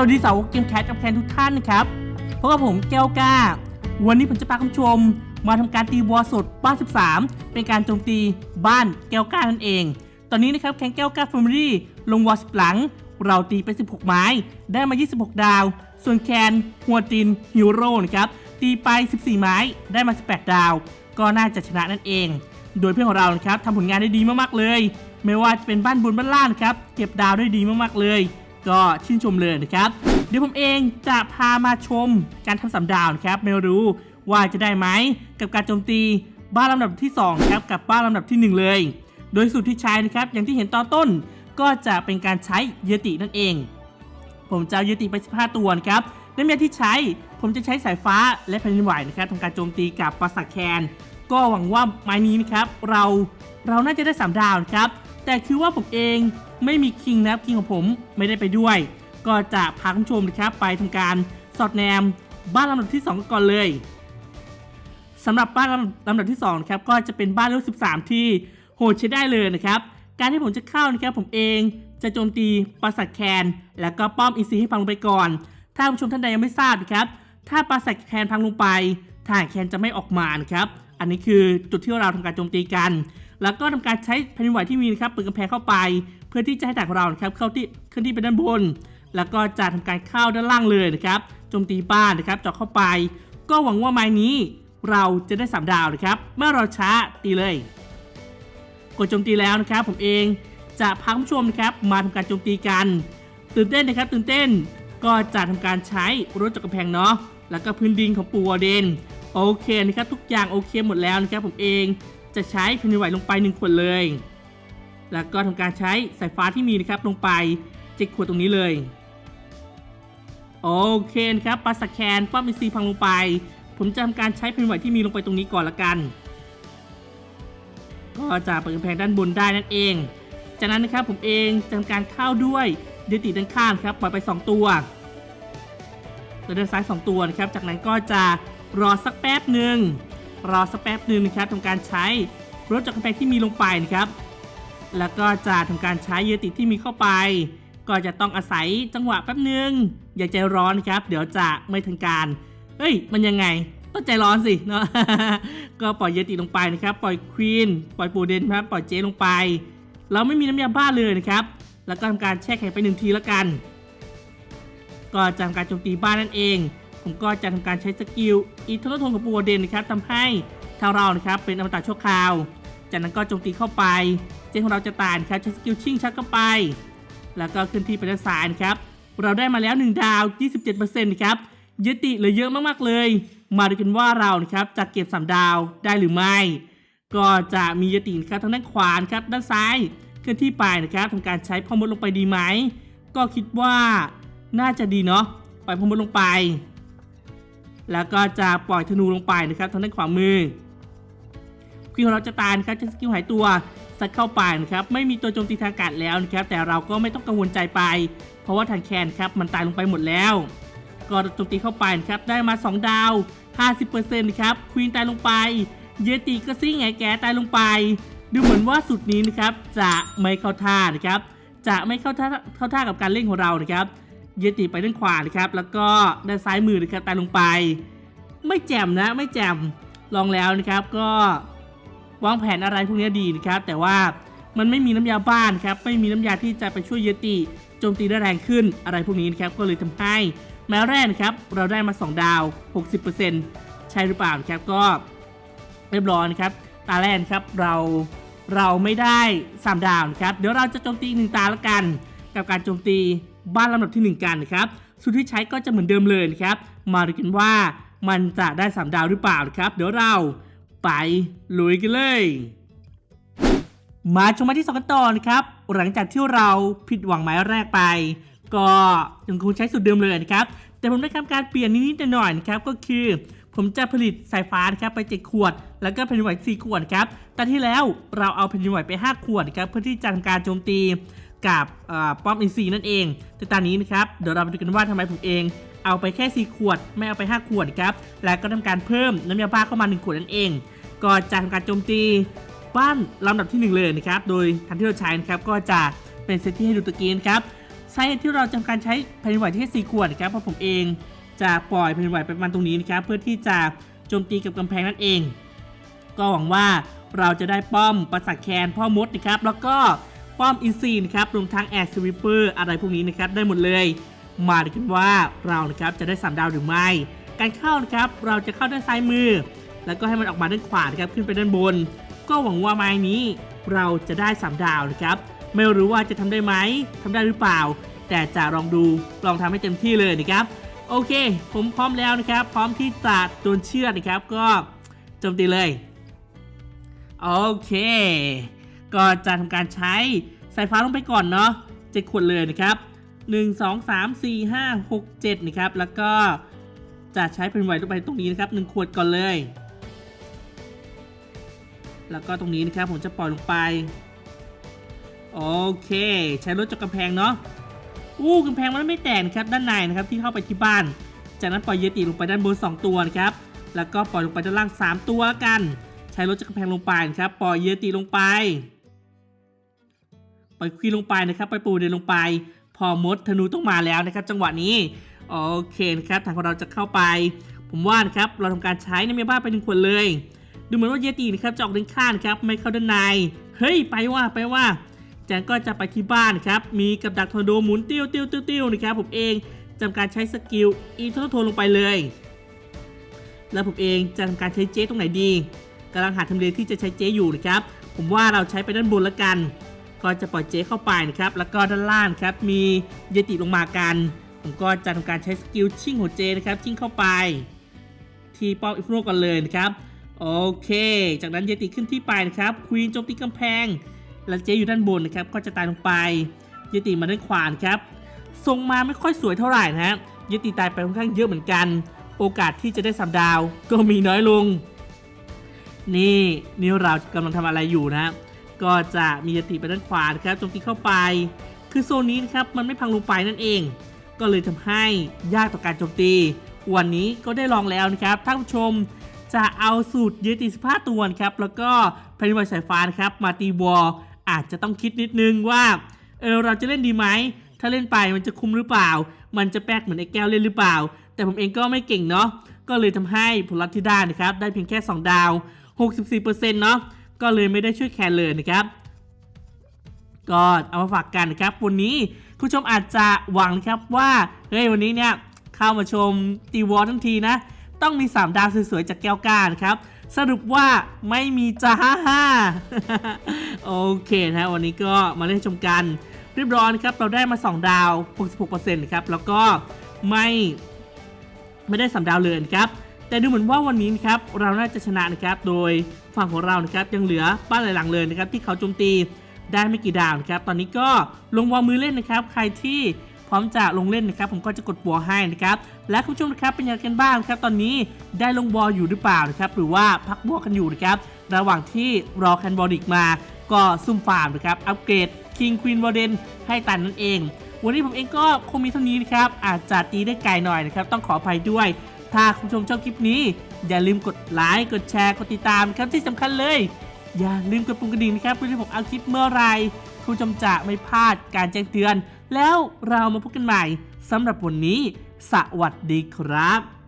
วัสดีสาวเกมแคทกับแคนทุกท่านนะครับพบกับผมแก้วกล้า วันนี้ผมจะพาคุณผู้ชม มาทำการตีวอลสดบ้าน 13 เป็นการโจมตีบ้านแก้วกล้านั่นเอง ตอนนี้นะครับแคนแก้วกล้าแฟมิลี่ลงวอลสิบหลัง เราตีไป 16 ไม้ ได้มา 26 ดาว ส่วนแคนหัวจินฮิโร่นะครับตีไป 14 ไม้ได้มา 18 ดาว ก็น่าจะชนะนั่นเอง โดยเพื่อนของเรานะครับทำผลงานได้ดีมากๆเลย ไม่ว่าจะเป็นบ้านบนบ้านล่างนะครับเก็บดาวได้ดีมากๆเลย ก็ชื่นชมเลยนะครับ เดี๋ยวผมเองจะพามาชมการทำสามดาวนะครับ ไม่รู้ว่าจะได้ไหมกับการโจมตีบ้านลำดับที่ 2 ครับกับบ้านลำดับทีหนึ่1 เลย โดยสูตรที่ใช้นะครับ อย่างที่เห็นตอนต้นก็จะเป็นการใช้เยตินั่นเอง ผมจะเอาเยติไป 15 ตัวนะครับน้ำยาที่ใช้ผมจะใช้สายฟ้าและแผ่นดินไหวนะครับทำการโจมตีกับปราสาทแคน ก็หวังว่าไม้นี้นะครับเราเราน่าจะได้ 3 ดาวนะครับ แต่คือว่าผมเองไม่มีคิงนะครับคิงของผมไม่ได้ไปด้วย ก็จะพาคุณผู้ชมนะครับไปทำการสอดแนมบ้านลำดับที่ 2 ก่อนเลยสำหรับบ้านลำดับที่2นะครับก็จะเป็นบ้านเลข13 ที่โหดใช้ได้เลยนะครับการที่ผมจะเข้านะครับผมเองจะโจมตีปราสาทแคน แล้วก็ป้อมอีซีให้พังลงไปก่อน ถ้าผู้ชมท่านใดยังไม่ทราบนะครับ ถ้าปราสาทแคนพังลงไปทหารแคนจะไม่ออกมานะครับ อันนี้คือจุดที่เราทำการโจมตีกัน แล้วก็ทำการใช้แผ่นดินไหวที่มีนะครับเปิดกำแพงเข้าไป เพื่อที่จะให้ทหารของเรานะครับเข้าที่ขึ้นที่ไปด้านบน แล้วก็จะทำการเข้าด้านล่างเลยนะครับโจมตีบ้านนะครับเจาะเข้าไป ก็หวังว่าไม้นี้เราจะได้สามดาวนะครับเมื่อเราช้าตีเลย กดโจมตีแล้วนะครับ ผมเองจะพาคุณผู้ชมนะครับมาทำการโจมตีกัน ตื่นเต้นนะครับ ตื่นเต้นก็จะทำการใช้รถจักรกำแพงเนาะแล้วก็พื้นดินของปูวอร์เดนโอเคนะครับทุกอย่างโอเคหมดแล้วนะครับผมเอง จะใช้แผ่นดินไหวลงไป 1 ขวดเลย แล้วก็ทำการใช้สายฟ้าที่มีนะครับลงไปเจ็ดขวดตรงนี้เลย โอเคนะครับปลาสแคนป้อมอีซีพังลงไป ผมจะทำการใช้แผ่นดินไหวที่มีลงไปตรงนี้ก่อนละกัน ก็จะเปิดกำแพงด้านบนได้นั่นเอง จากนั้นนะครับผมเองจะทำการเข้าด้วยเดติด้านข้างครับปล่อยไป 2 ตัวแล้วด้านซ้าย 2 ตัวนะครับจากนั้นก็จะรอสักแป๊บหนึ่ง รอสักแป๊บหนึ่งนะครับทำการใช้รถจักรกำแพงที่มีลงไปนะครับ แล้วก็จะทำการใช้เยติที่มีเข้าไป ก็จะต้องอาศัยจังหวะแป๊บหนึ่งอย่าใจร้อนนะครับ เดี๋ยวจะไม่ทันการเฮ้ย มันยังไงต้องใจร้อนสิเนาะก็ปล่อยเยติลงไปนะครับ ปล่อยควีนปล่อยปูเดนครับปล่อยเจลงไป เราไม่มีน้ำยาบ้าเลยนะครับ แล้วก็ทำการแช่แข็งไปหนึ่งทีแล้วกัน ก็จะทำการโจมตีบ้านนั่นเอง ผมก็จะทำการใช้สกิลอีทนทงของปูเดนนะครับทำให้ทาเรานะครับเป็นอมตะชั่วคราว จากนั้นก็โจมตีเข้าไป เจนของเราจะตายนครับใช้สกิลชิ่งชักเข้าไป แล้วก็ขึ้นที่ไปด้านซ้ายนครับเราได้มาแล้ว 1 ดาว 27%นะครับยติเหลือเยอะมากๆเลย มาดูกันว่าเรานะครับจะเก็บ 3 ดาวได้หรือไม่ ก็จะมียตินะครับทางด้านขวานครับด้านซ้ายเคลื่อนที่ไปนะครับทำการใช้พอมดลงไปดีไหม ก็คิดว่าน่าจะดีเนาะไปพอมดลงไป แล้วก็จะปล่อยธนูลงไปนะครับทางด้านขวามือควีนของเราจะตายนะครับใช้สกิลหายตัวซัดเข้าไปนะครับไม่มีตัวโจมตีทางอากาศแล้วนะครับแต่เราก็ไม่ต้องกังวลใจไป เพราะว่าทางแคนครับมันตายลงไปหมดแล้ว ก็โจมตีเข้าไปนะครับได้มา 2 ดาว 50%นะครับควีนตายลงไป เยติก็ซิ่งไงแกตายลงไป ดูเหมือนว่าสุดนี้นะครับจะไม่เข้าท่านะครับจะไม่เข้าท่าเข้าท่ากับการเล่นของเรานะครับ เยติไปด้านขวานะครับ แล้วก็ด้านซ้ายมือนะครับตายลงไป ไม่แจ่มนะ ไม่แจ่มลองแล้วนะครับ ก็วางแผนอะไรพวกนี้ดีนะครับ แต่ว่ามันไม่มีน้ำยาบ้านครับ ไม่มีน้ำยาที่จะไปช่วยเยติโจมตีได้แรงขึ้นอะไรพวกนี้นะครับ ก็เลยทำให้แม้แรกนะครับ เราได้มา 2 ดาว 60%ใช่หรือเปล่านะครับก็เรียบร้อยนะครับ ตาแรกครับเราเราไม่ได้ 3 ดาวนะครับ เดี๋ยวเราจะโจมตีอีกหนึ่งตาละกัน กับการโจมตี บ้านลำดับที่ 1 กันนะครับสูตรที่ใช้ก็จะเหมือนเดิมเลยนะครับ มาดูกันว่ามันจะได้ 3 ดาวหรือเปล่านะครับ เดี๋ยวเราไปลุยกันเลย มาชมมาที่สองกันต่อนะครับ หลังจากที่เราผิดหวังหมายแรกไป ก็ยังคงใช้สูตรเดิมเลยนะครับ แต่ผมได้ทำการเปลี่ยนนิดๆหน่อยๆนะครับก็คือผมจะผลิตสายฟ้านะครับไป7ขวด แล้วก็แผ่นดินไหว4ขวดครับแต่ที่แล้วเราเอาแผ่นดินไหวไป 5 ขวดครับเพื่อที่จะทำการโจมตี กับป้อมอินซีนั่นเองแต่ตอนนี้นะครับเดี๋ยวเราไปดูกันว่าทำไมผมเอง เอาไปแค่ 4 ขวด ไม่เอาไป 5 ขวดครับและก็ทำการเพิ่มน้ำยาบ้าเข้ามา 1 ขวดนั่นเอง ก็จะทำการโจมตีบ้านลำดับที่ 1 เลยนะครับโดยทันที่เราใช้นะครับก็จะเป็นเซตที่ให้ดูตะกี้นะครับสาเหตุที่เราจำการใช้แผ่นไหวที่แค่สี่ขวดนะครับเพราะผมเองจะปล่อยแผ่นไหวไปประมาณตรงนี้นะครับเพื่อที่จะโจมตีกับกำแพงนั่นเอง ก็หวังว่าเราจะได้ป้อมประสักแคนพ่อมดนะครับแล้วก็ ป้อมอินซีนะครับรวมทั้งแอร์สวิปเปอร์อะไรพวกนี้นะครับได้หมดเลย มาดูกันว่าเรานะครับจะได้สามดาวหรือไม่ การเข้านะครับเราจะเข้าด้านซ้ายมือ แล้วก็ให้มันออกมาด้านขวานะครับขึ้นไปด้านบน ก็หวังว่าไม้นี้เราจะได้สามดาวนะครับไม่รู้ว่าจะทำได้ไหมทำได้หรือเปล่า แต่จะลองดูลองทำให้เต็มที่เลยนะครับโอเค ผมพร้อมแล้วนะครับ พร้อมที่จะโดนเชื่อนะครับ ก็โจมตีเลย โอเค ก็จะทำการใช้สายฟ้าลงไปก่อนเนาะเจ็ดขวดเลยนะครับ 1 2 3 4 5 6 7นะครับแล้วก็จะใช้เป็นไหวลงไปตรงนี้นะครับ1ขวดก่อนเลย แล้วก็ตรงนี้นะครับผมจะปล่อยลงไปโอเค ใช้รถจากกำแพงเนาะอู้กำแพงมันไม่แตกนครับด้านในนะครับที่เข้าไปที่บ้าน จากนั้นปล่อยเยติลงไปด้านบน 2 ตัวนะครับแล้วก็ปล่อยลงไปด้านล่าง 3 ตัวกัน ใช้รถจากกำแพงลงไปนะครับปล่อยเยติลงไป ปล่อยควีนลงไปนะครับปล่อยปูเดินลงไป พอมดธนูต้องมาแล้วนะครับ จังหวะนี้โอเคนะครับทางของเราจะเข้าไป ผมว่านะครับเราทำการใช้ในเมบ้านไปหนึ่งคนเลย ดูเหมือนว่าเยตินะครับจะออกด้านข้างนะครับไม่เข้าด้านในเฮ้ยไปว่าไปว่าจากนั้นก็จะไปที่บ้านครับมีกับดักทอร์นาโดหมุนติ้วติ้วติ้วติ้วนะครับผมเองจำการใช้สกิลอีทอร์โทลงไปเลย แล้วผมเองจะทำการใช้เจ๊ตรงไหนดีกำลังหาทำเลที่จะใช้เจ๊อยู่นะครับ ผมว่าเราใช้ไปด้านบนละกัน ก็จะปล่อยเจเข้าไปนะครับ แล้วก็ด้านล่างครับมีเยติลงมากัน ผมก็จะทำการใช้สกิลชิ่งหัวเจนะครับชิ่งเข้าไป ที่ป้อมอิฟโรก่อนเลยนะครับโอเค จากนั้นเยติขึ้นที่ไปนะครับควีนโจมตีกำแพง แล้วเจอยู่ด้านบนนะครับก็จะตายลงไป เยติมาด้านขวานครับทรงมาไม่ค่อยสวยเท่าไหร่นะฮะเยติตายไปค่อนข้างเยอะเหมือนกัน โอกาสที่จะได้สามดาว ก็มีน้อยลง นี่นี่เรากำลังทำอะไรอยู่นะ ก็จะมียติไปด้านขวานะครับโจมตีเข้าไป คือโซนนี้นะครับมันไม่พังลงไปนั่นเอง ก็เลยทำให้ยากต่อการโจมตี วันนี้ก็ได้ลองแล้วนะครับท่านผู้ชมจะเอาสูตรยติสภาตัวครับแล้วก็แผ่นดินไหวสายฟ้านะครับมาตีวอลอาจจะต้องคิดนิดนึงว่าเออเราจะเล่นดีไหมถ้าเล่นไปมันจะคุ้มหรือเปล่า มันจะแป๊กเหมือนไอ้แก้วเล่นหรือเปล่า แต่ผมเองก็ไม่เก่งเนาะก็เลยทำให้ผลลัพธ์ที่ได้นะครับได้เพียงแค่ 2 ดาว 64%เนาะ ก็เลยไม่ได้ช่วยแคนเลยนะครับก็เอามาฝากกันนะครับ วันนี้ผู้ชมอาจจะหวังนะครับว่าเฮ้ยวันนี้เนี่ยเข้ามาชมตีวอลทั้งทีนะ ต้องมี 3 ดาวสวยๆจากแก้วก้านครับ สรุปว่าไม่มีจ้าโอเคนะวันนี้ก็มาเล่นชมกัน เรียบร้อยนครับเราได้มา 2 ดาว 66%นะครับแล้วก็ไม่ไม่ได้สามดาวเลยนะครับ แต่ดูเหมือนว่าวันนี้นะครับเราน่าจะชนะนะครับโดยฝั่งของเรานะครับยังเหลือบ้านหลายหลังเลยนะครับที่เขาโจมตีได้ไม่กี่ดาวนะครับตอนนี้ก็ลงวอลมือเล่นนะครับใครที่พร้อมจะลงเล่นนะครับผมก็จะกดบัวให้นะครับและคุณผู้ชมนะครับเป็นยังไงกันบ้างครับตอนนี้ได้ลงบอลอยู่หรือเปล่านะครับหรือว่าพักบัวกันอยู่นะครับระหว่างที่รอแคนบอลอีกมาก็ซุ่มฟาร์มนะครับอัปเกรด King Queen Warden ให้ตันนั่นเอง วันนี้ผมเองก็คงมีเท่านี้นะครับอาจจะตีได้ไกลหน่อยนะครับต้องขออภัยด้วย ถ้าคุณผู้ชมชอบคลิปนี้ อย่าลืมกดไลค์กดแชร์กดติดตามครับที่สำคัญเลย อย่าลืมกดปุ่มกระดิ่งนะครับเพื่อที่ผมเอาคลิปเมื่อไรคุณผู้ชมจะไม่พลาดการแจ้งเตือน แล้วเรามาพบกันใหม่สำหรับวันนี้ สวัสดีครับ